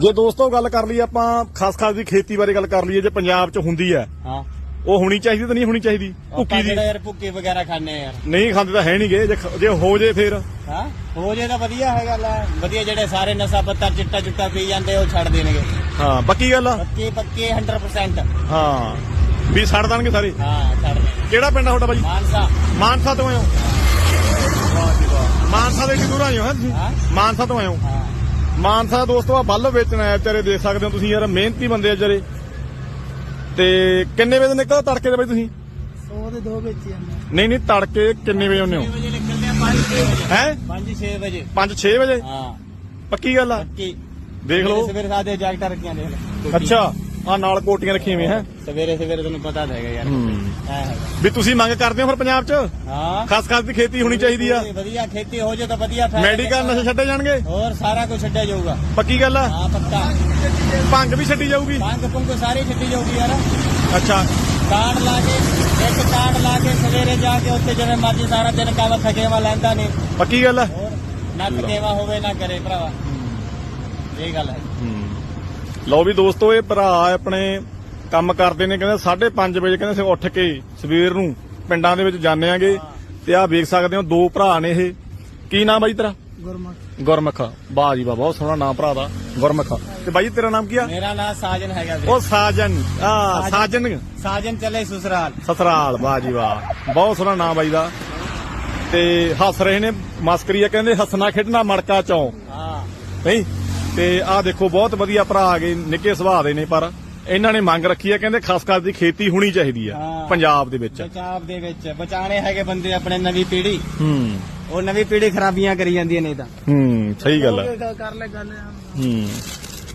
ਜੇ ਦੋਸਤੋ ਗੱਲ ਕਰ ਲਈ ਆਪਾਂ ਖਾਸ ਖਾਸ ਦੀ ਖੇਤੀ ਬਾਰੇ ਗੱਲ ਕਰ ਲਈਏ ਜੇ ਪੰਜਾਬ 'ਚ ਹੁੰਦੀ ਹੈ ਹਾਂ। ਉਹ ਹੋਣੀ ਚਾਹੀਦੀ ਤਾਂ ਨਹੀਂ ਹੋਣੀ ਚਾਹੀਦੀ? ਭੁੱਕੀ ਦੀ। ਯਾਰ ਭੁੱਕੀ ਵਗੈਰਾ ਖਾਣੇ ਯਾਰ? ਨਹੀਂ ਖਾਂਦੇ ਤਾਂ ਹੈ ਨਹੀਂਗੇ ਜੇ ਖ- ਜੇ ਹੋ ਜੇ ਫੇਰ। ਹਾਂ? ਹੋ ਜੇ ਤਾਂ ਵਧੀਆ ਹੈ ਗੱਲ ਆ। ਵਧੀਆ ਜਿਹੜੇ ਸਾਰੇ ਨਸ਼ਾ ਪੱਤਾ ਚਿੱਟਾ ਚੁੱਟਾ ਪੀ ਜਾਂਦੇ ਉਹ ਛੱਡ ਦੇਣਗੇ। ਹਾਂ ਪੱਕੀ ਗੱਲ ਆ? ਪੱਕੇ ਪੱਕੇ 100% ਹਾਂ ਵੀ ਛੱਡ ਦੇਣਗੇ ਸਾਰੇ। ਹਾਂ ਛੱਡ ਦੇਣਗੇ। ਕਿਹੜਾ ਪਿੰਡ ਆ ਤੁਹਾਡਾ ਬਾਈ? ਮਾਨਸਾ। ਮਾਨਸਾ ਤੋਂ ਆਏ ਹੋ ਵਾਹ ਜੀ ਵਾਹ। ਮਾਨਸਾ ਦੇ ਕਿਦੂਰ ਆਏ ਹੋ ਹੈਂ ਤੁਸੀਂ? ਹਾਂ। ਮਾਨਸਾ ਤੋਂ ਹੋ ਹਾਂ। ਮਾਨਸਾ ਦੋਸਤੋ ਆ ਬੱਲ ਵੇਚਣ ਆਇਆ ਵਿਚਾਰੇ ਦੇਖ ਸਕਦੇ ਹੋ ਤੁਸੀਂ ਯਾਰ ਮਿਹਨਤੀ ਬੰਦੇ ਆ ਵਿਚਾਰੇ। ਤੇ ਕਿੰਨੇ ਵਜੇ ਨਿਕਲਦਾ ਤੜਕੇ ਦੇ ਬਾਈ ਤੁਸੀਂ? 100 ਦੇ ਦੋ ਵੇਚੀ ਜਾਂਦੇ ਨਹੀਂ ਨਹੀਂ ਤੜਕੇ ਕਿੰਨੇ ਵਜੇ ਆਉਂਦੇ 6 ਹੋ ਵਜੇ ਨਿਕਲਦੇ ਆ 5-6 ਵਜੇ। ਹੈ? 5-6 ਵਜੇ। 5-6 ਵਜੇ? ਹਾਂ। ਪੱਕੀ ਗੱਲ ਆ? ਪੱਕੀ। ਦੇਖ ਲਓ। ਸਵੇਰੇ ਸਾਦੇ ਜੈਕਟਾਂ ਰੱਖੀਆਂ ਦੇਖ ਲੈ ਅੱਛਾ। ਆ ਨਾਲ ਕੋਟੀਆਂ ਰੱਖੀਆਂ ਹੋਈਆਂ ਹੈ? ਸਵੇਰੇ ਸਵੇਰੇ ਤੁਹਾਨੂੰ ਪਤਾ ਤਾਂ ਹੈਗਾ ਯਾਰ। ਐ ਹੈਗਾ। ਵੀ ਤੁਸੀਂ ਮੰਗ ਕਰਦੇ ਹੋ ਫਿਰ ਪੰਜਾਬ 'ਚ? ਹਾਂ। ਖਾਸ ਖਾਸ ਦੀ ਖੇਤੀ ਹੋਣੀ ਚਾਹੀਦੀ ਆ। ਵਧੀਆ ਖੇਤੀ ਹੋ ਜੇ ਤਾਂ ਵਧੀਆ ਫਾਇਦਾ ਮੈਡੀਕਲ ਨਸ਼ੇ ਛੱਡੇ ਜਾਣਗੇ? ਹੋਰ ਸਾਰਾ ਕੁਝ ਛੱਡਿਆ ਜਾਊਗਾ। ਪੱਕੀ ਗੱਲ ਆ? ਹਾਂ ਪੱਕਾ। ਭੰਗ ਵੀ ਛੱਡੀ ਜਾਊਗੀ? ਪੰਗ ਪੁੰਗ ਸਾਰੀ ਛੱਡੀ ਜਾਊਗੀ ਯਾਰ। ਅੱਛਾ। ਕਾਰਡ ਲਾ ਕੇ ਇੱਕ ਕਾਰਡ ਲਾ ਕੇ ਸਵੇਰੇ ਜਾ ਕੇ ਉੱਥੇ ਜਿਵੇਂ ਮਰਜ਼ੀ ਸਾਰਾ ਦਿਨ ਕੰਮ ਥਕੇਵਾ ਲੈਂਦਾ ਨਹੀਂ। ਪੱਕੀ ਗੱਲ ਆ? ਹੋਰ ਨਾ ਥਕੇਵਾ ਹੋਵੇ ਨਾ ਕਰੇ ਭਰਾਵਾ। ਇਹ ਗੱਲ ਹੈ। ਲਓ ਵੀ ਦੋਸਤੋ ਇਹ ਭਰਾ ਆਪਣੇ ਕੰਮ ਕਰਦੇ ਨੇ ਕਹਿੰਦੇ 5:30 ਵਜੇ ਕਹਿੰਦੇ ਅਸੀਂ ਉੱਠ ਕੇ ਸਵੇਰ ਨੂੰ ਪਿੰਡਾਂ ਦੇ ਵਿੱਚ ਜਾਂਦੇ ਆਂਗੇ ਤੇ ਆਹ ਵੇਖ ਸਕਦੇ ਹੋ ਦੋ ਭਰਾ ਨੇ ਇਹ। ਕੀ ਨਾਮ ਬਾਈ ਤੇਰਾ? ਗੁਰਮੁਖ। ਗੁਰਮੁਖ। ਵਾਹ ਜੀ ਵਾਹ ਬਹੁਤ ਸੋਹਣਾ ਨਾਮ ਭਰਾ ਦਾ ਗੁਰਮੁਖ। ਤੇ ਬਾਈ ਤੇਰਾ ਨਾਮ ਕੀ ਆ? ਮੇਰਾ ਨਾਮ ਸਾਜਨ ਹੈਗਾ ਵੀਰੇ। ਉਹ ਸਾਜਨ ਆ ਸਾਜਨ। ਸਾਜਨ ਚਲੇ ਸਸੁਰਾਲ। ਸਸਰਾਲ ਵਾਹ ਜੀ ਵਾਹ ਬਹੁਤ ਸੋਹਣਾ ਨਾਮ ਬਾਈ ਦਾ। ਤੇ ਹੱਸ ਰਹੇ ਨੇ ਮਸਕਰੀ ਆ ਕਹਿੰਦੇ ਹੱਸਣਾ ਖੇਡਣਾ ਮੜਕਾ ਚੌਂ। ਹਾਂ। ਨਹੀਂ ਤੇ ਆਹ ਦੇਖੋ ਬਹੁਤ ਵਧੀਆ ਭਰਾ ਆ ਗਏ ਨਿੱਕੇ ਸੁਭਾਅ ਦੇ ਨੇ ਪਰ ਇਹਨਾਂ ਨੇ ਮੰਗ ਰੱਖੀ ਹੈ ਕਹਿੰਦੇ ਖਾਸ ਕਰ ਦੀ ਖੇਤੀ ਹੋਣੀ ਚਾਹੀਦੀ ਆ ਹਾਂ। ਪੰਜਾਬ ਦੇ ਵਿੱਚ। ਪੰਜਾਬ ਦੇ ਵਿੱਚ ਬਚਾਣੇ ਹੈਗੇ ਬੰਦੇ ਆਪਣੇ ਨਵੀਂ ਪੀੜ੍ਹੀ। ਹੂੰ। ਉਹ ਨਵੀਂ ਪੀੜ੍ਹੀ ਖਰਾਬੀਆਂ ਕਰੀ ਜਾਂਦੀ ਹੈ ਨਹੀਂ ਤਾਂ। ਹੂੰ ਸਹੀ ਗੱਲ ਹੈ। ਕਰ ਲੈ ਗੱਲ ਹੂੰ।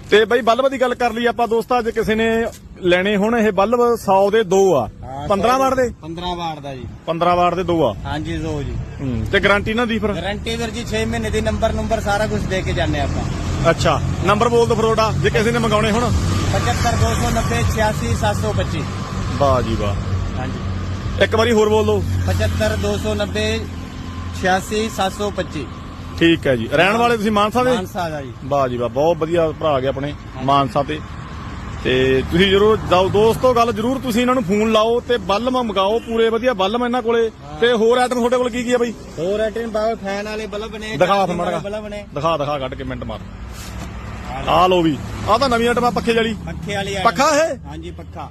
ਤੇ ਬਈ ਬਲਬ ਦੀ ਗੱਲ ਕਰ ਲਈ ਆਪਾਂ ਦੋਸਤਾ ਜੇ ਕਿਸੇ ਨੇ ਲੈਣੇ ਹੁਣ ਇਹ ਬਲਬ 100 ਦੇ ਦੋ ਆ। 15 ਵਾਟ ਦੇ? 15 ਵਾਟ ਦਾ ਜੀ। 15 ਵਾਟ ਦੇ ਦੋ ਆ? ਹਾਂਜੀ ਜ਼ੋ ਜੀ। ਹੂੰ ਤੇ ਗਾਰੰਟੀ ਨਾ ਦੀ ਫਿਰ? ਗਾਰੰਟੀ ਵੀਰ ਜੀ 6 ਮਹੀਨੇ ਦੀ ਨੰਬਰ ਨੰਬਰ ਸਾਰਾ ਕੁਝ ਦੇ ਕੇ ਜਾਂਦੇ ਆਪਾਂ। ਅੱਛਾ ਨੰਬਰ ਬੋਲ ਦੋ ਫਿਰ ਤੁਹਾਡਾ ਜੇ ਕਿਸੇ ਨੇ ਮੰਗਾਉਣੇ ਹੁਣ। 75 290 86 725 ਵਾਹ ਜੀ ਵਾਹ। ਹਾਂਜੀ। ਇੱਕ ਵਾਰੀ ਹੋਰ ਬੋਲ ਦੋ 75 290 86 725 ਠੀਕ ਹੈ ਜੀ। ਰਹਿਣ ਵਾਲੇ ਤੁਸੀਂ ਮਾਨਸਾ ਦੇ? ਮਾਨਸਾ ਦਾ ਜੀ। ਵਾਹ ਜੀ ਵਾਹ ਬਹੁਤ ਵਧੀਆ ਭਰਾ ਗਏ ਆਪਣੇ ਮਾਨਸਾ ਤੇ। ਤੇ ਤੁਸੀਂ ਜਰੂਰ ਦੋਸਤੋ ਗੱਲ ਜਰੂਰ ਤੁਸੀਂ ਇਹਨਾਂ ਨੂੰ ਫੋਨ ਲਾਓ ਤੇ ਬੱਲਮ ਮੰਗਾਓ ਪੂਰੇ ਵਧੀਆ ਬੱਲਮ ਇਹਨਾਂ ਕੋਲੇ। ਤੇ ਹੋਰ ਆਈਟਮ ਤੁਹਾਡੇ ਕੋਲ ਕੀ ਕੀ ਆ ਬਈ? ਹੋਰ ਐਟਨ ਬਾਬਾ ਫੈਨ ਵਾਲੇ ਬਲਬ ਨੇ ਦਿਖਾ ਫਿਰ ਮਾੜਾ ਬਲਬ ਨੇ। ਦਿਖਾ ਦਿਖਾ ਕੱਢ ਕੇ ਮਿੰਟ ਮਾਰ। ਆ ਲੋ ਵੀ ਆ ਤਾਂ ਨਵੀਂ ਆਈਟਮ ਆ ਪੱਖੇ ਵਾਲੀ। ਪੱਖੇ ਵਾਲੀ ਪੱਖਾ ਇਹ? ਹਾਂਜੀ ਪੱਖਾ।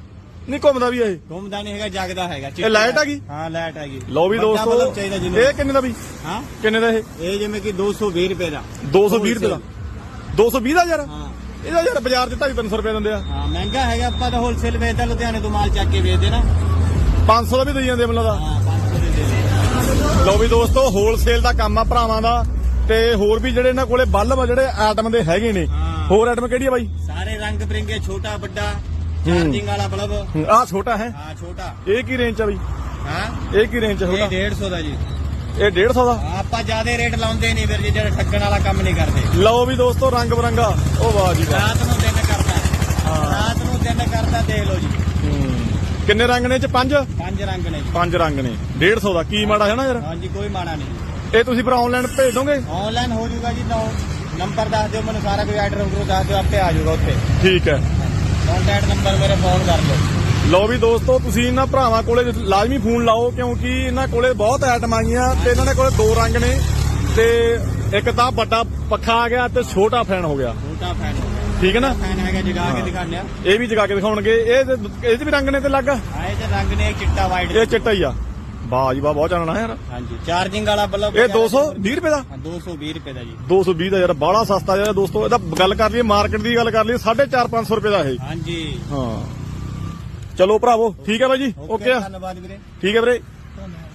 ਨਹੀਂ ਘੁੰਮਦਾ ਵੀ ਇਹ। ਘੁੰਮਦਾ ਨਹੀਂ ਹੈਗਾ ਜਗਦਾ ਹੈਗਾ। ਇਹ ਲਾਈਟ ਹੈਗੀ ਹਾਂ ਲਾਈਟ ਹੈਗੀ ਲੋ ਵੀ ਦੋਸਤੋ ਇਹ ਕਿੰਨੇ ਦਾ ਬਈ ਹਾਂ? ਕਿੰਨੇ ਦਾ ਇਹ? ਇਹ ਜਿਵੇਂ ਕਿ 220 ਰੁਪਏ ਦਾ। 220 ਰੁਪਏ ਦਾ। 220 ਦਾ ਯਾਰ? ਹਾਂ। ਇਹਦਾ ਯਾਰ ਬਾਜ਼ਾਰ 'ਚ 250 300 ਰੁਪਏ ਦਿੰਦੇ ਆ। ਹਾਂ ਮਹਿੰਗਾ ਹੈਗਾ ਆਪਾਂ ਤਾਂ ਹੋਲਸੇਲ ਵੇਚਦਾ ਲੁਧਿਆਣੇ ਤੋਂ ਮਾਲ ਚੱਕ ਕੇ ਵੇਚਦੇ ਨਾ। 500 ਦਾ ਵੀ ਦੇਈ ਜਾਂਦੇ ਮੈਨੂੰ ਲੱਗਦਾ। ਹਾਂ 500 ਦੇ ਦੇ ਦੇ। ਲਓ ਵੀ ਦੋਸਤੋ ਹੋਲਸੇਲ ਦਾ ਕੰਮ ਆ ਭਰਾਵਾਂ ਦਾ ਤੇ ਹੋਰ ਵੀ ਜਿਹੜੇ ਇਹਨਾਂ ਕੋਲੇ ਬੱਲਬ ਆ ਜਿਹੜੇ ਆਈਟਮ ਦੇ ਹੈਗੇ ਨੇ ਹਾਂ। ਹੋਰ ਆਈਟਮ ਕਿਹੜੀ ਆ ਬਾਈ? ਸਾਰੇ ਰੰਗ ਬਰਿੰਗੇ ਛੋਟਾ ਵੱਡਾ ਚਾਰਜਿੰਗ ਵਾਲਾ ਬਲਬ। ਆ ਛੋਟਾ ਹੈ। ਹਾਂ ਛੋਟਾ। ਇਹ ਕੀ ਰੇਂਜ ਆ ਬਈ? ਹਾਂ? ਇਹ ਕੀ ਰੇਂਜ ਆ ਇਹ ਛੋਟਾ 150 ਦਾ ਜੀ। ਇਹ 150 ਦਾ? ਆਪਾਂ ਜਿਆਦੇ ਰੇਟ ਲਾਉਂਦੇ ਨਹੀਂ ਵੀਰ ਜੀ ਜਿਹੜਾ ਠੱਗਣ ਵਾਲਾ ਕੰਮ ਨਹੀਂ ਕਰਦੇ। ਲਓ ਵੀ ਦੋਸਤੋ ਰੰਗ ਬਰੰਗਾ। ਉਹ ਵਾਹ ਜੀ ਵਾਹ। ਰਾਤ ਨੂੰ ਦਿਨ ਕਰਦਾ। ਹਾਂ। ਰਾਤ ਨੂੰ ਦਿਨ ਕਰਦਾ ਦੇਖ ਲਓ ਜੀ। ਕਿੰਨੇ ਰੰਗ ਨੇ ਚ? ਪੰਜ? ਪੰਜ ਰੰਗ ਨੇ ਪੰਜ ਰੰਗ ਨੇ। 150 ਦਾ। ਕੀ ਮਾੜਾ ਹੈ ਨਾ ਯਾਰ? ਹਾਂਜੀ ਕੋਈ ਮਾੜਾ ਨਹੀਂ। ਇਹ ਤੁਸੀਂ ਫਿਰ ਆਨਲਾਈਨ ਭੇਜ ਦੋਗੇ ਆਨਲਾਈਨ ਹੋ ਜਾਊਗਾ ਜੀ ਤਾਂ ਨੰਬਰ ਦੱਸ ਦਿਓ ਮੈਨੂੰ ਸਾਰਾ ਕੋਈ ਆਰਡਰ ਉਧਰੋਂ ਦੱਸ ਦਿਓ ਆਪੇ ਆ ਜਾਊਗਾ ਉੱਥੇ। ਠੀਕ ਹੈ। ਕੰਟੈਕਟ ਨੰਬਰ ਮੇਰੇ ਫੋਨ ਕਰ ਲਓ ਲਓ ਵੀ ਦੋਸਤੋ ਤੁਸੀਂ ਇਹਨਾਂ ਭਰਾਵਾਂ ਕੋਲੇ ਲਾਜ਼ਮੀ ਫੋਨ ਲਾਓ ਕਿਉਂਕਿ ਇਹਨਾਂ ਕੋਲੇ ਬਹੁਤ ਆਈਟਮ ਆਈਆਂ ਤੇ ਇਹਨਾਂ ਦੇ ਕੋਲੇ ਦੋ ਰੰਗ ਨੇ ਤੇ ਇੱਕ ਤਾਂ ਵੱਡਾ ਪੱਖਾ ਆ ਗਿਆ ਤੇ ਛੋਟਾ ਫੈਨ ਹੋ ਗਿਆ। ਛੋਟਾ ਫੈਨ ਠੀਕ ਹੈ ਨਾ? ਫੈਨ ਹੈਗਾ ਜਗਾ ਕੇ ਦਿਖਾਉਂਦੇ ਆ। ਇਹ ਵੀ ਜਗਾ ਕੇ ਦਿਖਾਉਣਗੇ। ਇਹ ਇਹ ਵੀ ਰੰਗ ਨੇ ਤੇ ਲੱਗ ਆਏ ਤੇ ਰੰਗ ਨੇ ਚਿੱਟਾ ਵਾਈਟ ਇਹ ਚਿੱਟਾ ਹੀ ਆ। ਵਾਹ ਜੀ ਵਾਹ ਬਹੁਤ ਚਾਨਣਾ ਯਾਰ। ਹਾਂਜੀ ਚਾਰਜਿੰਗ ਵਾਲਾ ਬਲਬ ਇਹ 220 ਰੁਪਏ ਦਾ? ਹਾਂ, 220 ਰੁਪਏ ਦਾ ਜੀ। 220 ਦਾ ਯਾਰ ਬਾਹਲਾ ਸਸਤਾ ਯਾਰ ਦੋਸਤੋ। ਇਹਦਾ ਗੱਲ ਕਰ ਲਈਏ ਮਾਰਕੀਟ ਦੀ ਗੱਲ ਕਰ ਲਈਏ 4.5 500 ਰੁਪਏ ਦਾ ਇਹ। ਹਾਂਜੀ। ਹਾਂ। ਚਲੋ ਭਰਾਵੋ ਠੀਕ ਹੈ ਬਾਈ ਜੀ ਓਕੇ ਆ। ਧੰਨਵਾਦ ਵੀਰੇ। ਠੀਕ ਹੈ ਵੀਰੇ। ਧੰਨਵਾਦ।